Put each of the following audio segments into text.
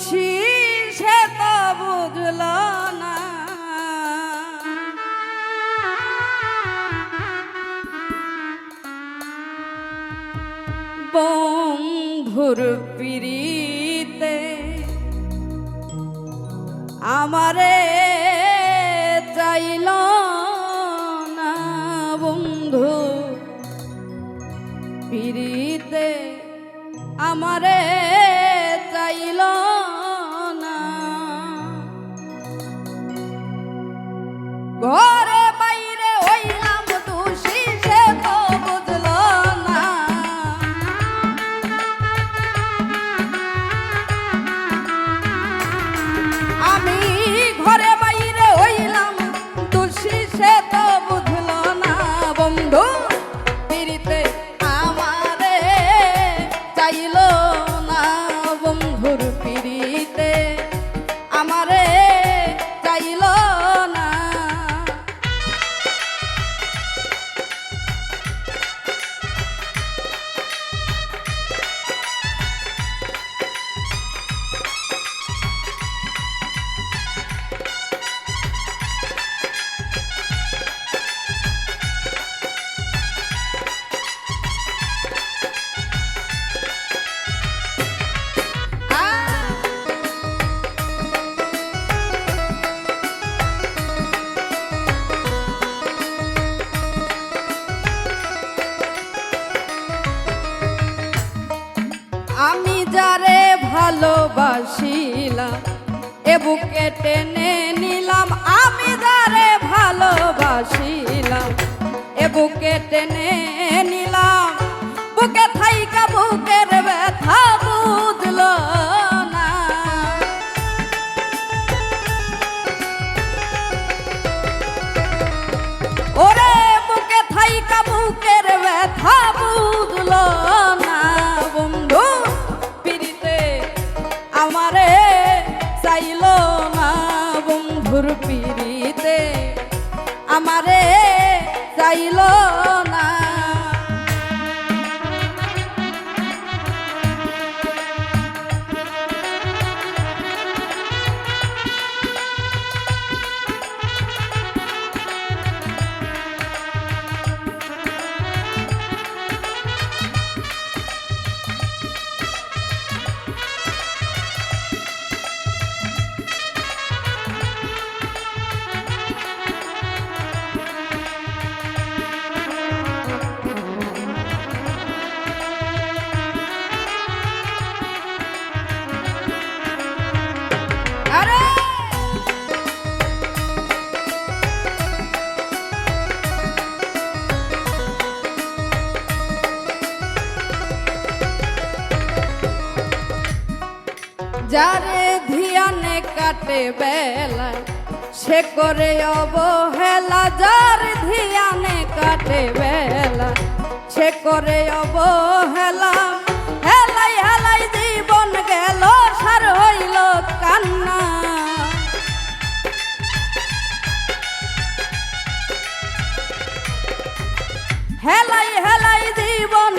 খুশি সে তো বুঝল না। বন্ধুর পিড়িতে আমারে চাইল না বন্ধু। পিড়িতে আমারে চাইল আমি যারে ভালোবাসিলাম, এ বুকে টেনে নিলাম, আমি যারে ভালোবাসিলাম, এ বুকে টেনে নিলাম। বুকে থাইকা বুকের ব্যথা বুঝলো বন্ধুর পিড়িতে যারে ধিয়ানে কাটে বেলা, সে করে অবহেলা। যার ধিয়ানে কাটে বেলা, সে করে অবহেলা। হেলাই হেলাই জীবন গেল, সার হইল কান্না। হেলাই হেলাই জীবন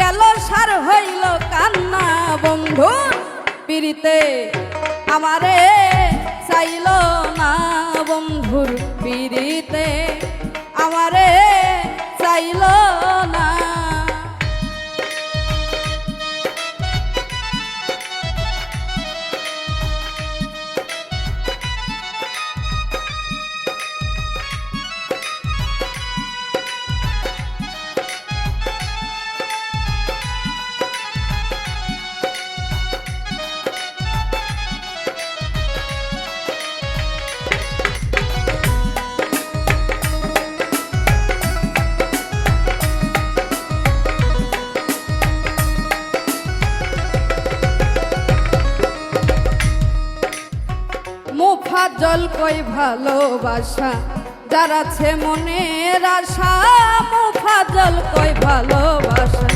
গেল, সার হইল কান্না। বন্ধু পিড়িতে আমারে জল কই ভালোবাসা? যার আছে মনের আশা মুফা জল কই ভালোবাসা?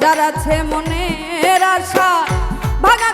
যার আছে মনের আশা ভাগা